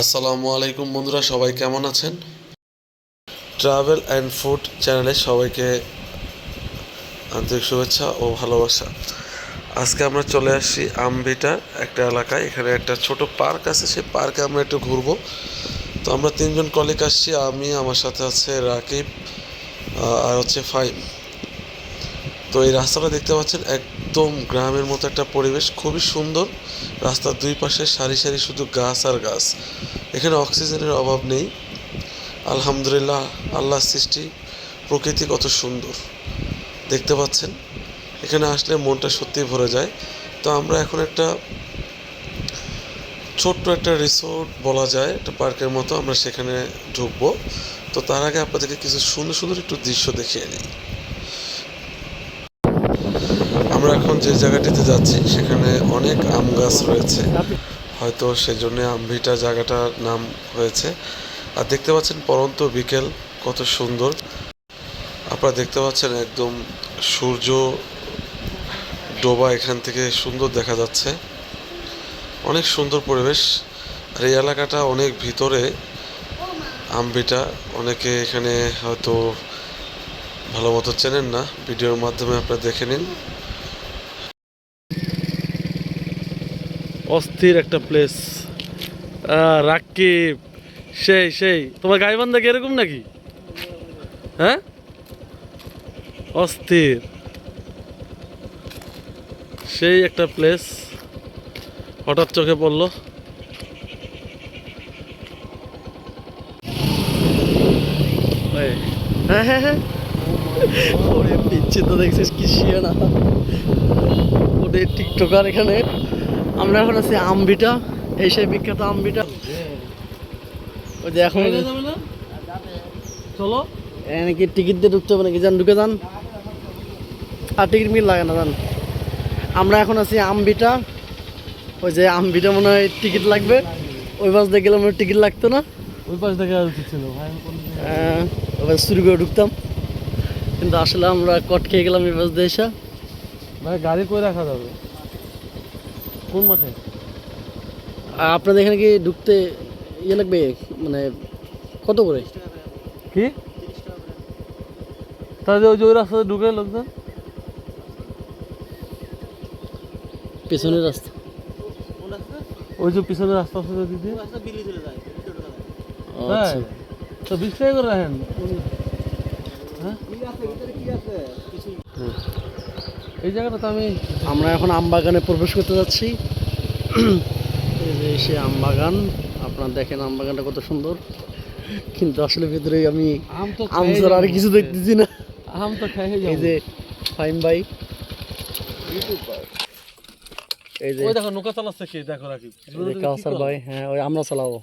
আসসালামু আলাইকুম বন্ধুরা, সবাই কেমন আছেন? ট্রাভেল অ্যান্ড ফুড চ্যানেলে সবাইকে আন্তরিক শুভেচ্ছা ও ভালোবাসা। আজকে আমরা চলে আসছি আমভিটার একটা এলাকায়, এখানে একটা ছোট পার্ক আছে, সেই পার্কে আমরা একটু ঘুরবো। তো আমরা তিনজন কলিগ আসছি, আমি, আমার সাথে আছে রাকিব আর হচ্ছে ফাইম তো এই রাস্তাটা দেখতে পাচ্ছেন, একদম গ্রামের মতো একটা পরিবেশ, খুবই সুন্দর। রাস্তার দুই পাশে সারি সারি শুধু গাছ আর গাছ। এখানে অক্সিজেনের অভাব নেই। আলহামদুলিল্লাহ আল্লাহ সৃষ্টি প্রকৃতি কত সুন্দর। দেখতে পাচ্ছেন? এখানে আসলে মনটা সত্যিই ভরে যায়। তো আমরা এখন একটা ছোট্ট একটা রিসোর্ট বলা যায়, একটা পার্কের মতো আমরা সেখানে ঢুকবো। তো তার আগে আপনাদেরকে কিছু সুন্দর সুন্দর একটু দৃশ্য দেখিয়ে নিই আমরা এখন যে জায়গাটিতে যাচ্ছি, সেখানে অনেক আম গাছ রয়েছে। হয়তো সেই জন্য আমভিটা জায়গাটার নাম হয়েছে। আর দেখতে পাচ্ছেন পরন্ত বিকেল, কত সুন্দর। আপনারা দেখতে পাচ্ছেন একদম সূর্য ডোবা এখান থেকে সুন্দর দেখা যাচ্ছে। অনেক সুন্দর পরিবেশ। আর এই এলাকাটা অনেক ভিতরে আমভিটা। অনেকে এখানে হয়তো ভালো মতো চেনেন না, ভিডিওর মাধ্যমে আপনারা দেখে নিন। অস্থির একটা প্লেস রাকিব, সেই সেই। তোমার গাইবান্ধা কি এরকম নাকি? হ্যাঁ? অস্থির। সেই একটা প্লেস হঠাৎ চোখে পড়ল। হ্যাঁ হ্যাঁ হ্যাঁ। ওরে, পিচ্ছে তো দেখছিস কি শিয়া না ওরে, টিকটকার এখানে। আমরা এখন আছি আমবিটা এই সেই বিখ্যাত আমবিটা ওই যে এখন চলো। নাকি টিকিট দিয়ে ঢুকতে হবে নাকি? যান ঢুকে যান। আর টিকিট মিল লাগে না যান। আমরা এখন আছি আমবিটা ওই যে আমবিটা মনে হয় টিকিট লাগবে। ওই বাস দিয়ে গেলে মনে টিকিট লাগতো না। ওই পাশ থেকে ছিল। ওই চুরি করে ঢুকতাম। কিন্তু আসলে আমরা কট খেয়ে গেলাম এই বাস দিয়ে এসে। গাড়ি করে রাখা যাবে? কোন মাঠে আর আপনাদের এখানে কি ঢুকতে ইয়ে লাগবে? মানে কত করে? কি? তাহলে ওই যে ওই রাস্তাতে ঢুকে লোকজন পেছনের রাস্তা। ওই যে পিছনে রাস্তা আছে যে দিদি। ও, তাই আচ্ছা। তো বিশ টাকা করে রাখেন। হ্যাঁ? এই জায়গাটা তো আমি আমরা এখন আম বাগানে প্রবেশ করতে যাচ্ছি। এই যে সে আম বাগান আপনারা দেখেন আম বাগানটা কত সুন্দর। কিন্তু আসলে ভিতরে আমি আম তো আম ছাড়া আর কিছু দেখতেছি না। আম তো খেয়ে এই যে ফাইম ভাই। এই যে ওই দেখো নৌকা চালাচ্ছে কি? দেখো যে কাউসার ভাই হ্যাঁ ওই আমরা চালাবো।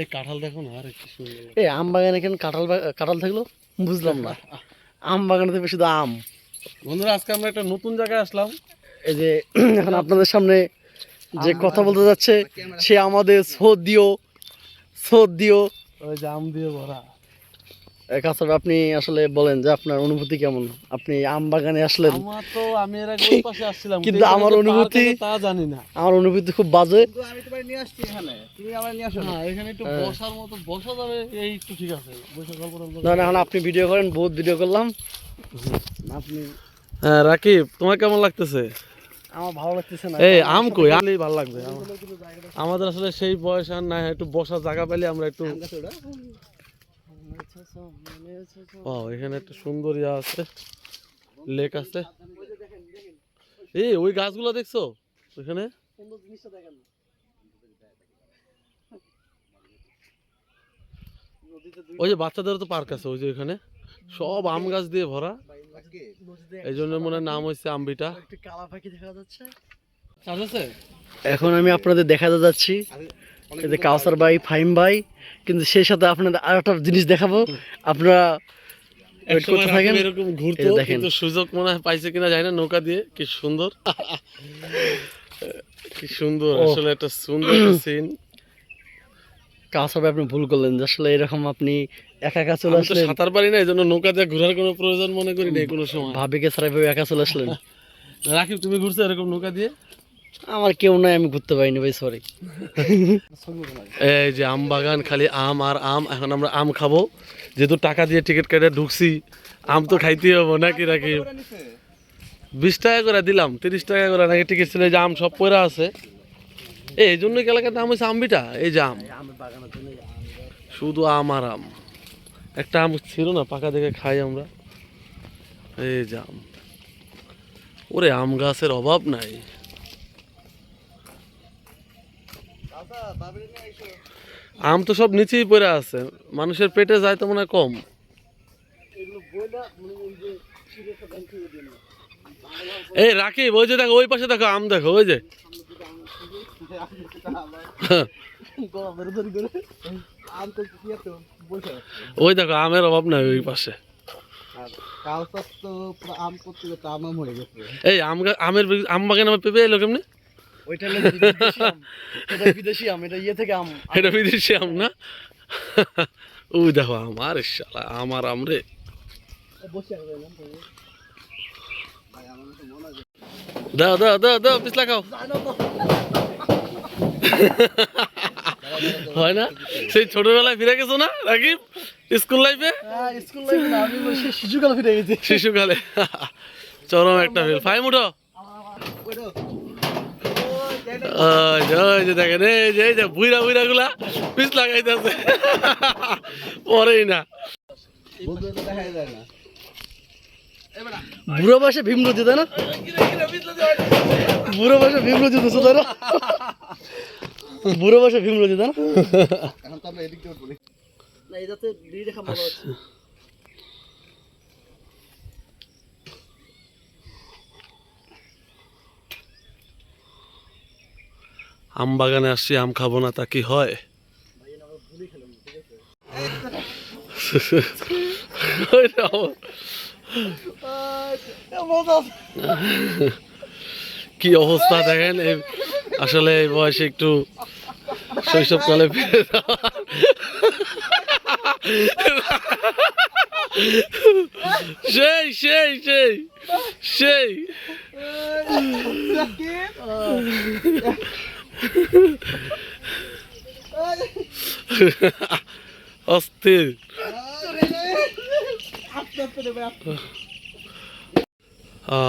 এই কাঁঠাল দেখো না? আরে কি সুন্দর। এই আম বাগানে কেন কাঁঠাল কাঁঠাল থাকল? বুঝলাম না। আম বাগানে তো শুধু আম। বন্ধুরা আজকে আমরা একটা নতুন জায়গায় আসলাম। এই যে এখন আপনাদের সামনে যে কথা বলতে যাচ্ছে সে আমাদের সোদ দিও সোদ দিও। ওই যে আম দিয়ে ভরা। কাছাড় আপনি আসলে বলেন যে আপনার অনুভূতি কেমন? আপনি আম বাগানে আসলেন? আমার তো আমি এর আগে ওই পাশে আসছিলাম। কিন্তু আমার অনুভূতি- তা জানি না। আমার অনুভূতি খুব বাজে। হ্যাঁ এখানে একটু হ্যাঁ। বসার মতো বসা যাবে এই একটু ঠিক আছে। বসে গল্প না না এখন আপনি ভিডিও করেন বহুত ভিডিও করলাম। আপনি হ্যাঁ রাকিব তোমার কেমন লাগতেছে? আমার ভালো লাগতেছে না। এই আম কই? আমলেই ভালো লাগবে। আমাদের আসলে সেই বয়স আর নাই একটু বসার জায়গা পেলে আমরা একটু ও এখানে একটা সুন্দর ইয়া আছে লেক আছে। এই ওই গাছগুলো দেখছ? ওইখানে? ওই যে বাচ্চাদের তো পার্ক আছে ওই যে ওইখানে। সব আম গাছ দিয়ে ভরা। এই জন্য মনে নাম হয়েছে আমবিটা। কালা পাখি দেখা যাচ্ছে। এখন আমি আপনাদের দেখাতে যাচ্ছি। এই যে কাউসার ভাই ফাইম ভাই কিন্তু সেই সাথে আপনাদের আর একটা জিনিস দেখাবো। আপনারা এরকম ঘুরতো এই যে দেখেন। কিন্তু সুযোগ মনে হয় পাইছে কিনা জানি না নৌকা দিয়ে। কি সুন্দর। কি সুন্দর আসলে একটা সুন্দর সিন ভাই আপনি ভুল করলেন যে আসলে এরকম আপনি একা একা চলে আসলেন। সাঁতার পারি না এই জন্য নৌকা দিয়ে ঘোরার কোনো প্রয়োজন মনে করি না কোনো সময়। ভাবিকে ছাড়া এভাবে একা চলে আসলেন? রাকিব তুমি ঘুরছো এরকম নৌকা দিয়ে? আমার কেউ নাই আমি ঘুরতে পারিনি ভাই সরি এই যে আম বাগান খালি আম আর আম এখন আমরা আম খাব। যেহেতু টাকা দিয়ে টিকিট কেটে ঢুকছি আম তো খাইতেই হব নাকি নাকি বিশ টাকা করে দিলাম তিরিশ টাকা করে নাকি টিকিট ছিল যে আম সব পড়ে আছে। এই জন্যই এলাকার নাম হয়েছে আমবিটা? এই যে আম। শুধু আম আর আম। একটা আম ছিল না, পাকা দেখে খাই আমরা। এই যে আম। ওরে, আম গাছের অভাব নাই। আম তো সব নিচেই পড়ে আছে। মানুষের পেটে যায় তো মনে হয় কম। এই রাকিব, ওই যে দেখো, ওই পাশে দেখো, আম দেখো, ওই যে। ওই দেখো আমের অভাব নাই ওই পাশে। এই আম আমের আম বাগানে আমার পেঁপে এলো কেমনি? ওইটা বিদেশি আম। এটা বিদেশি আম এটা ইয়ে থেকে আম। এটা বিদেশি আম না? ওই দেখো শালা আমার আম রে। দাও দাও দাও দাও পিছলা খাও। হয় না? সেই ছোটবেলায় ফিরে গেছো না রাকিব? স্কুল লাইফে হ্যাঁ স্কুল লাইফে না আমি শিশুকালে ফিরে গেছি। শিশুকালে। চরম একটা ফিল ফাইম উঠো। দেখেন এই যে এই যে বুইরা বুইরা গুলা পিছ লাগাইতেছে। পরেই না। বুড়ো বয়সে ভীম নদী তাই না? বুড়ো বয়সে ভীম নদী তো তাই না বুড়ো বয়সে ভীম তাই না? না। এটাতে ভালো আম বাগানে আসছি আম খাব না তা কি হয়? কি অবস্থা দেখেন আসলে এই বয়সে একটু শৈশবকালে ফিরে সেই সেই সেই সেই। অস্থির।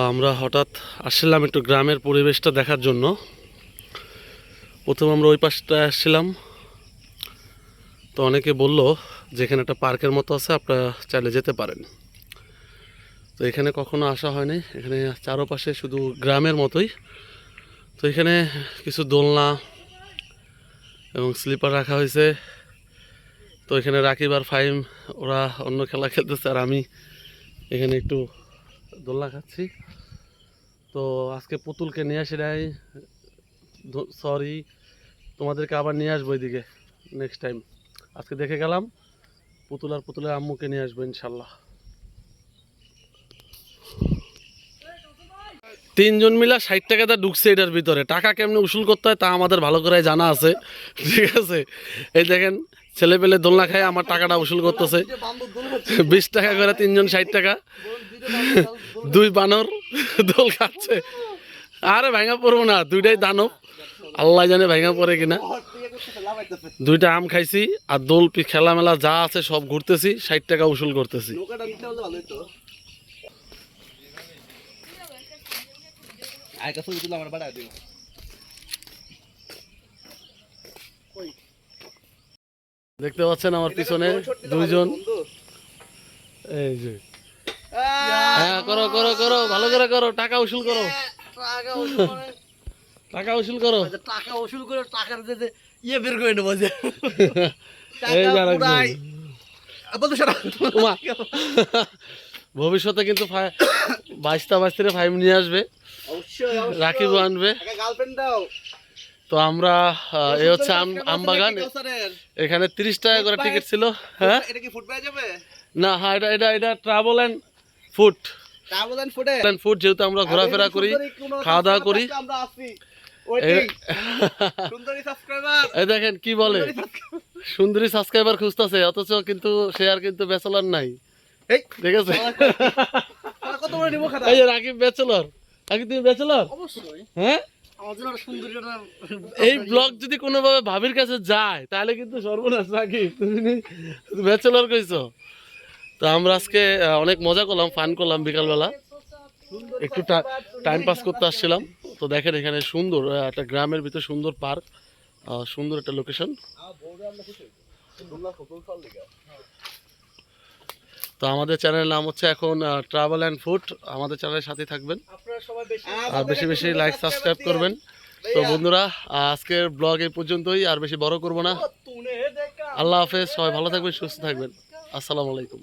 আমরা হঠাৎ আসলাম একটু গ্রামের পরিবেশটা দেখার জন্য। প্রথম আমরা ওই পাশটা আসছিলাম। তো অনেকে বলল যে এখানে একটা পার্কের মতো আছে, আপনারা চাইলে যেতে পারেন। তো এখানে কখনো আসা হয়নি। এখানে চারপাশে শুধু গ্রামের মতোই। তো এখানে কিছু দোলনা এবং স্লিপার রাখা হয়েছে। তো এখানে রাকিব আর ফাইম ওরা অন্য খেলা খেলতেছে আর আমি এখানে একটু দোলনা খাচ্ছি। তো আজকে পুতুলকে নিয়ে আসি সরি তোমাদেরকে আবার নিয়ে আসব এদিকে নেক্সট টাইম আজকে দেখে গেলাম, পুতুল আর পুতুলের আম্মুকে নিয়ে আসব ইনশাল্লাহ। তিনজন মিলা ষাট টাকা দা ঢুকছে এটার ভিতরে। টাকা কেমনি উসুল করতে হয় তা আমাদের ভালো করে জানা আছে, ঠিক আছে? এই দেখেন ছেলে পেলে দোলনা খায়, আমার টাকাটা উসুল করতেছে। বিশ টাকা করে তিনজন ষাট টাকা। দুই বানর দোল খাচ্ছে। আরে ভাঙা পড়ব না, দুইটাই দানব। আল্লাহ জানে ভাঙা পড়ে কিনা। দুইটা আম খাইছি আর দোল খেলা মেলা যা আছে সব ঘুরতেছি ষাট টাকা উসুল করতেছি। দেখতে পাচ্ছেন আমার পিছনে দুইজন। এই যে। হ্যাঁ করো করো করো ভালো করে করো টাকা উসুল করো। টাকা ওষুধ মানে টাকা উসুল করো। টাকা ওষুধ করে টাকার যে ইয়ে বের করে নেব যে। ভবিষ্যতে কিন্তু বাইশটা বাইশটা ফাইভ নিয়ে আসবে। রাকিব আনবে। তো আমরা এ হচ্ছে আম আম বাগান এখানে তিরিশ টাকা করে টিকিট ছিল। হ্যাঁ? না হ্যাঁ এটা এটা এটা ট্রাভেল অ্যান্ড ফুড ফুড যেহেতু আমরা ঘোরাফেরা করি খাওয়া দাওয়া করি। দেখেন কি বলে? সুন্দরী সাবস্ক্রাইবার খুঁজতেছে অথচ কিন্তু শেয়ার কিন্তু ব্যাচেলর নাই। ঠিক আছে? কত বড় নিবো খাতা? এই রাকিব ব্যাচেলর রাকিব তুমি ব্যাচেলর অবশ্যই। হ্যাঁ? এই ব্লগ যদি কোনোভাবে ভাবির কাছে যায় তাহলে কিন্তু সর্বনাশ নাকি তুমি ব্যাচেলর কইছো। তো আমরা আজকে অনেক মজা করলাম ফান করলাম বিকালবেলা। একটু টাইম পাস করতে আসছিলাম। তো দেখেন এখানে সুন্দর একটা গ্রামের ভিতরে সুন্দর পার্ক সুন্দর একটা লোকেশন তো আমাদের চ্যানেলের নাম হচ্ছে এখন ট্রাভেল অ্যান্ড ফুড আমাদের চ্যানেলের সাথে থাকবেন। আর বেশি বেশি লাইক সাবস্ক্রাইব করবেন। তো বন্ধুরা আজকের ব্লগ এই পর্যন্তই আর বেশি বড় করব না। আল্লাহ হাফেজ সবাই ভালো থাকবেন সুস্থ থাকবেন। আসসালামু আলাইকুম।